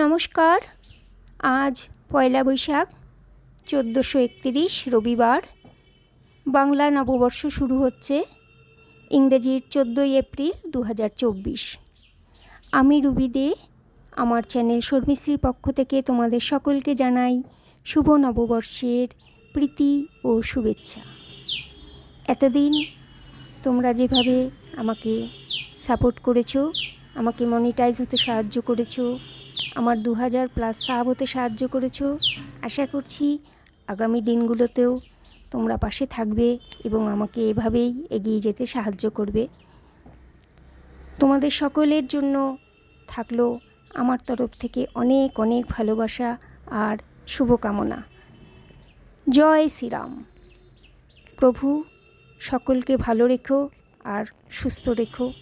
নমস্কার। আজ পয়লা বৈশাখ, চোদ্দোশো একত্রিশ রবিবার। বাংলা নববর্ষ শুরু হচ্ছে ইংরেজির চোদ্দোই এপ্রিল দু হাজার চব্বিশ। আমি রুবি দে, আমার চ্যানেল শর্মিশ্রীর পক্ষ থেকে তোমাদের সকলকে জানাই শুভ নববর্ষের প্রীতি ও শুভেচ্ছা। এতদিন তোমরা যেভাবে আমাকে সাপোর্ট করেছ, আমাকে মনিটাইজ হতে সাহায্য করেছ আমার দু হাজার প্লাস সাব হতে সাহায্য করেছ। আশা করছি আগামী দিনগুলোতেও তোমরা পাশে থাকবে এবং আমাকে এভাবেই এগিয়ে যেতে সাহায্য করবে। তোমাদের সকলের জন্য থাকল আমার তরফ থেকে অনেক অনেক ভালোবাসা আর শুভকামনা। জয় শ্রীরাম। প্রভু, সকলকে ভালো রেখো আর সুস্থ রেখো।